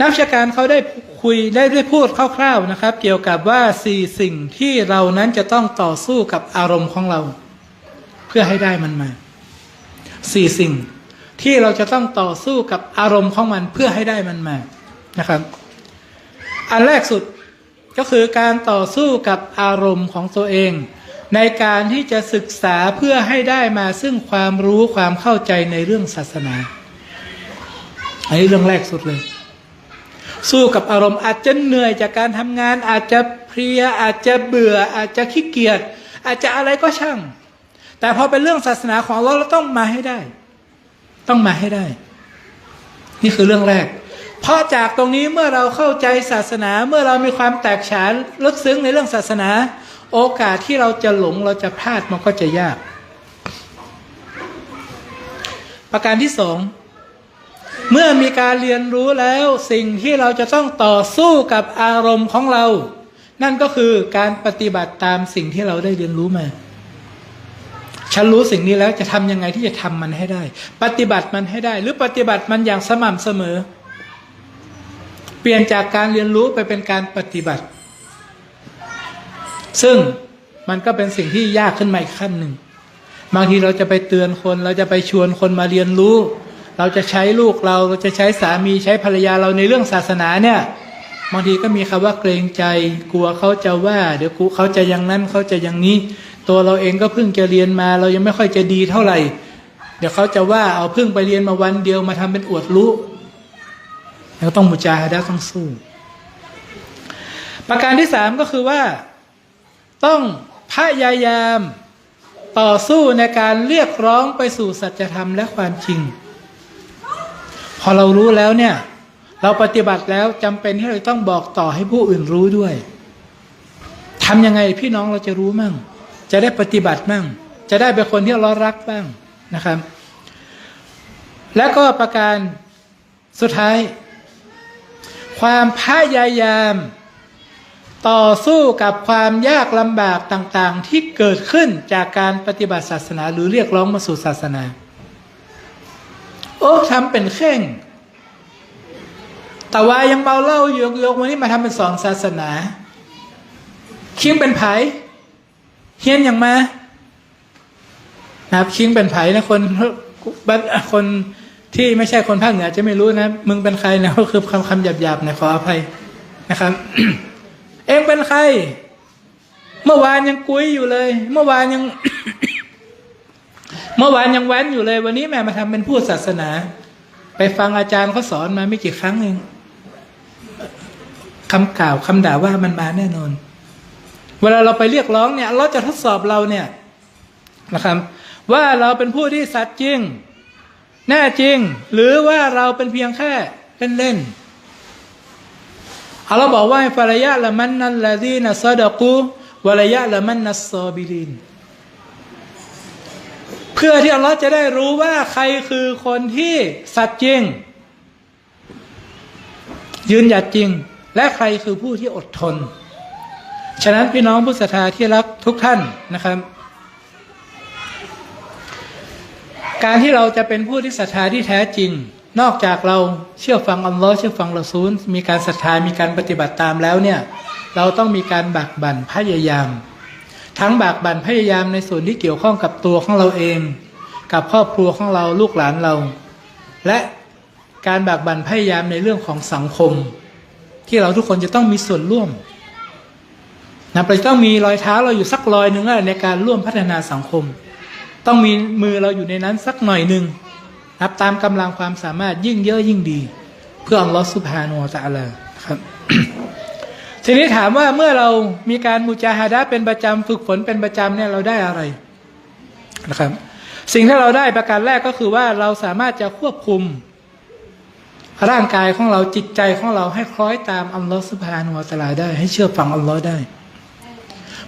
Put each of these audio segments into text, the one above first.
นักวิชาการเขาได้คุยได้ได้พูดคร่าวๆนะครับ เกี่ยวกับว่าสี่สิ่งที่เรานั้นจะต้องต่อสู้กับอารมณ์ของเรา เพื่อให้ได้มันมาสี่สิ่งที่เราจะต้องต่อสู้กับอารมณ์ของมันเพื่อให้ได้มันมานะครับ อันแรกสุดก็คือการต่อสู้กับอารมณ์ของตัวเอง ในการที่จะศึกษาเพื่อให้ได้มาซึ่งความรู้ความเข้าใจในเรื่องศาสนา อันนี้เรื่องแรกสุดเลย สู้กับอารมณ์อาจจะเหนื่อยจากการทำงาน อาจจะเพลียอาจจะเบื่อ อาจจะขี้เกียจอาจจะอะไรก็ช่าง แต่พอเป็นเรื่องศาสนาของเราเราต้องมาให้ได้ ต้องมาให้ได้ นี่คือเรื่องแรก เพราะจากตรงนี้เมื่อเราเข้าใจศาสนาเมื่อเรามีความแตกฉานลึกซึ้งในเรื่องศาสนา โอกาสที่เราจะหลงเราจะพลาดมันก็จะยาก ประการที่สอง เมื่อมีการเรียนรู้แล้วสิ่งที่เราจะต้องต่อสู้กับอารมณ์ของเรา นั่นก็คือการปฏิบัติตามสิ่งที่เราได้เรียนรู้มา ฉันรู้สิ่งนี้แล้วจะทำยังไงที่จะทำมันให้ได้ ปฏิบัติมันให้ได้ หรือปฏิบัติมันอย่างสม่ำเสมอ เปลี่ยนจากการเรียนรู้ไปเป็นการปฏิบัติ ซึ่งมันก็เป็นสิ่งที่ยากขึ้นมาอีกขั้นหนึ่งบางทีเราจะไปเตือนคนเราจะไปชวนคนมาเรียนรู้ เราจะใช้ลูกเราเราจะใช้สามีใช้ภรรยาเราในเรื่องศาสนาเนี่ยบางทีก็มีคำว่าเกรงใจ กลัวเขาจะว่า เดี๋ยวกูเขาจะอย่างนั้นเขาจะอย่างนี้ ตัวเราเองก็เพิ่งจะเรียนมา เรายังไม่ค่อยจะดีเท่าไหร่ เดี๋ยวเขาจะว่าเอาเพิ่งไปเรียนมาวันเดียวมาทำเป็นอวดรู้เราต้องมุจาฮะดะต้องสู้ ประการที่สามก็คือว่า ต้องพยายามต่อสู้ในการเรียกร้องไปสู่สัจธรรมและความจริง พอเรารู้แล้วเนี่ย เราปฏิบัติแล้วจำเป็นที่เราต้องบอกต่อให้ผู้อื่นรู้ด้วยทำยังไงพี่น้องเราจะรู้มั่ง จะได้ปฏิบัติมั่ง จะได้เป็นคนที่เรารักบ้างนะครับ แล้วก็ประการสุดท้าย ความพยายามต่อสู้กับความยากลำบากต่างๆ ที่เกิดขึ้นจากการปฏิบัติศาสนาหรือเรียกร้องมาสู่ศาสนา โอ้ทำเป็นเข่งแต่ว่ายังเมาเหล้าโยกโยกวันนี้มาทำเป็นสอนศาสนาคิงเป็นไผ่เฮียนอย่างมานะครับคิงเป็นไผ่นะคนบคนที่ไม่ใช่คนภาคเหนือจะไม่รู้นะ มึงเป็นใครนะก็คือคำคำหยาบๆนะขออภัยนะครับ เองเป็นใคร เมื่อวานยังกุ้ยอยู่เลย เมื่อวานยัง เมื่อวานยังแว้นอยู่เลย วันนี้แม่มาทำเป็นผู้ศาสนา ไปฟังอาจารย์เขาสอนมาไม่กี่ครั้งเองคำกล่าวคำด่าว่ามันมาแน่นอน เวลาเราไปเรียกร้องเนี่ยเราจะทดสอบเราเนี่ยนะครับ ว่าเราเป็นผู้ที่สัตย์จริง แน่จริง หรือว่าเราเป็นเพียงแค่เล่นๆเอาเราบอกว่าฟารยะละมันนัลลาดีนัสซาดกูวะระยะละมันนัสซอบิลิน พื่อที่อัลลอฮ์จะได้รู้ว่าใครคือคนที่สัตย์จริง ยืนหยัดจริง และใครคือผู้ที่อดทน ฉะนั้นพี่น้องผู้ศรัทธาที่รักทุกท่านนะครับ การที่เราจะเป็นผู้ที่ศรัทธาที่แท้จริง นอกจากเราเชื่อฟังอัลลอฮ์เชื่อฟังละซูล มีการศรัทธามีการปฏิบัติตามแล้วเนี่ย เราต้องมีการบักบั่นพยายาม ทั้งบากบั่นพยายามในส่วนที่เกี่ยวข้องกับตัวของเราเอง กับครอบครัวของเราลูกหลานเรา และการบากบั่นพยายามในเรื่องของสังคม ที่เราทุกคนจะต้องมีส่วนร่วมนะเราจะต้องมีรอยเท้าเราอยู่สักรอยหนึ่งในการร่วมพัฒนาสังคม ต้องมีมือเราอยู่ในนั้นสักหน่อยหนึ่งนับตามกำลังความสามารถยิ่งเยอะยิ่งดี เพื่ออัลลอฮฺสุบฮานุวะตะอาลาครับ ทีนี้ถามว่าเมื่อเรามีการมุจาฮาดะเป็นประจำฝึกฝนเป็นประจำเนี่ยเราได้อะไรนะครับ สิ่งที่เราได้ประการแรกก็คือว่าเราสามารถจะควบคุม ร่างกายของเราจิตใจของเราให้คล้อยตามอัลลอฮฺสุบฮานุวะตลาได้ ให้เชื่อฟังอัลลอฮ์ได้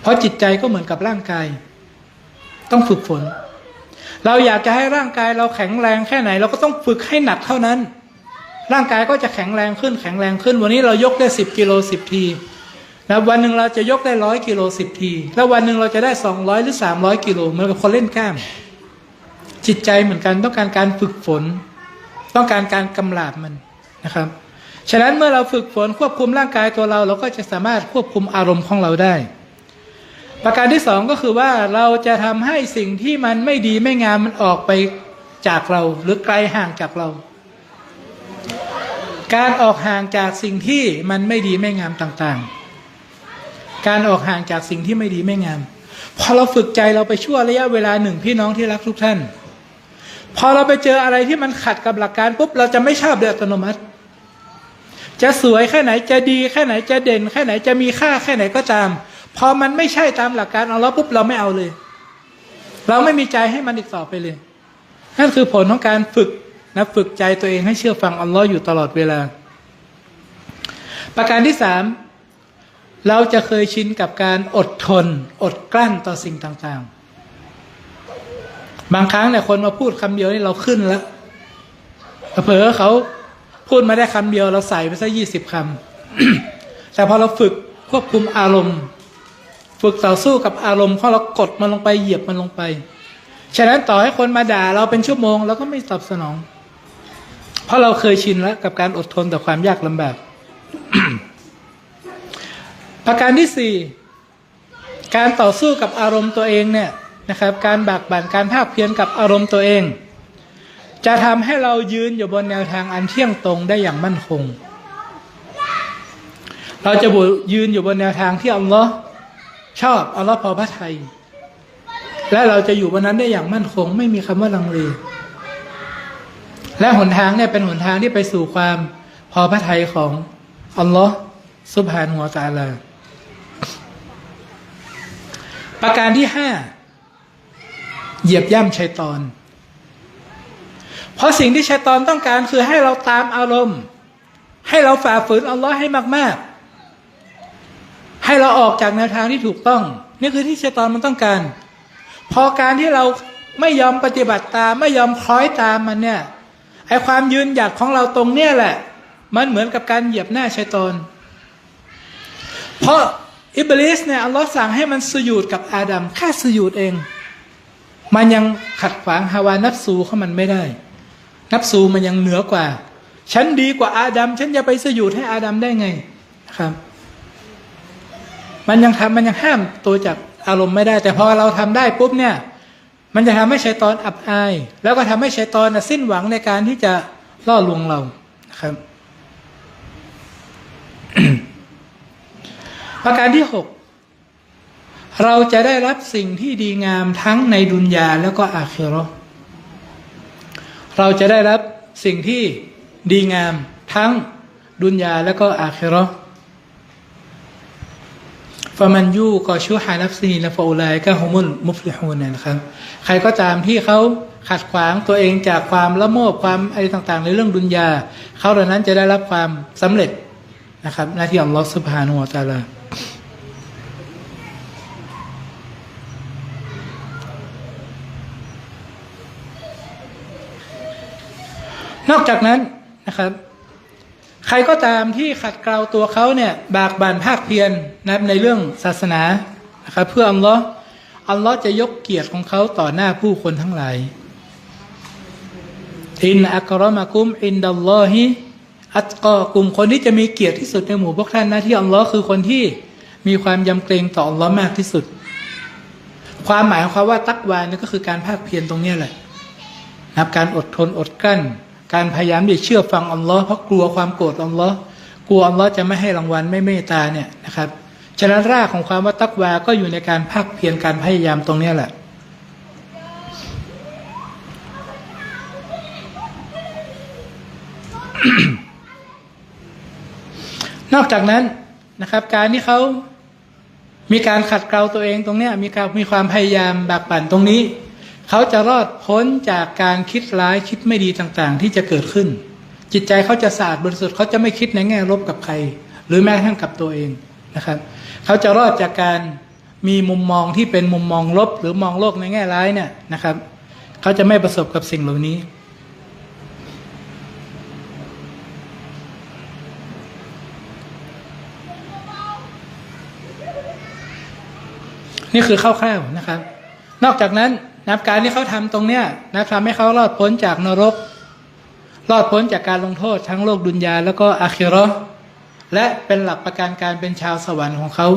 เพราะจิตใจก็เหมือนกับร่างกาย ต้องฝึกฝน เราอยากจะให้ร่างกายเราแข็งแรงแค่ไหน เราก็ต้องฝึกให้หนักเท่านั้น ร่างกายก็จะแข็งแรงขึ้นแข็งแรงขึ้น วันนี้เรายกได้สิบกิโลสิบทีนะวันหนึ่งเราจะยกได้ร้อยกิโลสิบที แล้ววันหนึ่งเราจะได้สองร้อยหรือสามร้อยกิโลเหมือนกับคนเล่นกล้าม จิตใจเหมือนกันต้องการการฝึกฝน ต้องการการกำลาบมันนะครับ ฉะนั้นเมื่อเราฝึกฝนควบคุมร่างกายตัวเรา เราก็จะสามารถควบคุมอารมณ์ของเราได้ ประการที่สองก็คือว่าเราจะทำให้สิ่งที่มันไม่ดีไม่งามมันออกไปจากเรา หรือไกลห่างจากเรา การออกห่างจากสิ่งที่มันไม่ดีไม่งามต่างๆ การออกห่างจากสิ่งที่ไม่ดีไม่งาม พอเราฝึกใจเราไปชั่วระยะเวลาหนึ่งพี่น้องที่รักทุกท่าน พอเราไปเจออะไรที่มันขัดกับหลักการปุ๊บเราจะไม่ชอบโดยอัตโนมัติ จะสวยแค่ไหนจะดีแค่ไหนจะเด่นแค่ไหนจะมีค่าแค่ไหนก็ตาม พอมันไม่ใช่ตามหลักการเอาแล้วปุ๊บเราไม่เอาเลย เราไม่มีใจให้มันอีกต่อไปเลยนั่นคือผลของการฝึก นะฝึกใจตัวเองให้เชื่อฟังอัลลอฮ์อยู่ตลอดเวลา ประการที่สามเราจะเคยชินกับการอดทน อดกลั้นต่อสิ่งต่างๆ บางครั้งเนี่ยคนมาพูดคำเดียวนี่เราขึ้นแล้วเผลอเขาพูดมาได้คำเดียวเราใส่ไปซะยี่สิบคำแต่พอเราฝึกควบคุมอารมณ์ ฝึกต่อสู้กับอารมณ์พอเรากดมันลงไปเหยียบมันลงไป ฉะนั้นต่อให้คนมาด่าเราเป็นชั่วโมงเราก็ไม่ตอบสนอง เพราะเราเคยชินแล้วกับการอดทนต่อความยากลำบากประการที่สี่การต่อสู้กับอารมณ์ตัวเองเนี่ยนะครับการบากบั่นการภาคเพียรกับอารมณ์ตัวเอง จะทำให้เรายืนอยู่บนแนวทางอันเที่ยงตรงได้อย่างมั่นคง เราจะบยืนอยู่บนแนวทางที่อัลลอฮ์ชอบอัลลอฮ์พอพระทัยและเราจะอยู่บนนั้นได้อย่างมั่นคง ไม่มีคำว่าลังเล และหนทางเนี่ยเป็นหนทางที่ไปสู่ความพอพระทัยของอัลลอฮ์สุบฮานหัวตาลาประการที่ห้าเหยียบย่ำชัยตอน เพราะสิ่งที่ชัยตอนต้องการคือให้เราตามอารมณ์ ให้เราฝ่าฝืนอัลลอฮ์ให้มาก ๆ ให้เราออกจากแนวทางที่ถูกต้อง นี่คือที่ชัยตอนมันต้องการ พอการที่เราไม่ยอมปฏิบัติตาม ไม่ยอมคล้อยตามมันเนี่ย ไอความยืนหยัดของเราตรงเนี้ยแหละ มันเหมือนกับการเหยียบหน้าชัยตน เพราะอิบลิสเนี่ยอัลลอฮ์สั่งให้มันสยุดกับอาดัมแค่สยุดเอง มันยังขัดขวางฮาวานับสูเของมันไม่ได้ นับสูมันยังเหนือกว่า ฉันดีกว่าอาดัมฉันจะไปสยุดให้อาดัมได้ไงครับ มันยังทำมันยังห้ามตัวจากอารมณ์ไม่ได้ แต่พอเราทำได้ปุ๊บเนี่ย มันจะทำให้ชัยตอนอับอาย แล้วก็ทำให้ชัยตอนสิ้นหวังในการที่จะล่อลวงเรานะครับประการที่หกเราจะได้รับสิ่งที่ดีงามทั้งในดุนยาแล้วก็อาคิราะห์เราจะได้รับสิ่งที่ดีงามทั้งดุนยาแล้วก็อาคิราะห์ ฟามันยูก็ชูฮานัฟซีนะฟาอุลัยก็ฮุมุลมุฟลิฮูนนะครับ ใครก็ตามที่เขาขัดขวางตัวเองจากความละโมบความอะไรต่างๆ ในเรื่องดุนยา เขาเหล่านั้นจะได้รับความสำเร็จนะครับ หน้าที่ขอัลอสุบฮานุวตาลานอกจากนั้นนะครับ ใครก็ตามที่ขัดเกลาตัวเขาเนี่ยบากบั่นภาคเพียรนะครับในเรื่องศาสนานะครับเพื่ออัลลอฮ์อัลลอฮ์จะยกเกียรติของเขาต่อหน้าผู้คนทั้งหลายอินอักรอมะกุมอินดัลลอฮิอัตกอกลุ่มคนที่จะมีเกียรติที่สุดในหมู่พวกท่านนะที่อัลลอฮ์คือคนที่มีความยำเกรงต่ออัลลอฮ์มากที่สุด ความหมายของเขาว่าตักวานี่ก็คือการภาคเพียรตรงนี้แหละนะครับการอดทนอดกลั้น การพยายามที่เชื่อฟังอัลลอฮ์เพราะกลัวความโกรธอัลลอฮ์กลัวอัลลอฮ์จะไม่ให้รางวัลไม่เมตตาเนี่ยนะครับฉะนั้นรากของความว่าตักวา ก็อยู่ในการภาคเพียรการพยายามตรงนี้แหละนอกจากนั้นนะครับ การที่เขามีการขัดเกลาตัวเองตรงเนี้ยมีการมีความพยายามบากบั่นตรงนี้ เขาจะรอดพ้นจากการคิดร้ายคิดไม่ดีต่างๆ ที่จะเกิดขึ้น จิตใจเขาจะสะอาดบริสุทธิ์เขาจะไม่คิดในแง่ลบกับใคร หรือแม้กระทั่งกับตัวเองนะครับ เขาจะรอดจากการมีมุมมองที่เป็นมุมมองลบ หรือมองโลกในแง่ร้ายเนี่ยนะครับ เขาจะไม่ประสบกับสิ่งเหล่านี้นี่คือคร่าวๆนะครับ นอกจากนั้น นับการที่เขาทำตรงเนี้ยนะทำให้เขารอดพ้นจากนรก รอดพ้นจากการลงโทษทั้งโลกดุนยาแล้วก็อาคิรอและเป็นหลักประกันการเป็นชาวสวรรค์ของเขา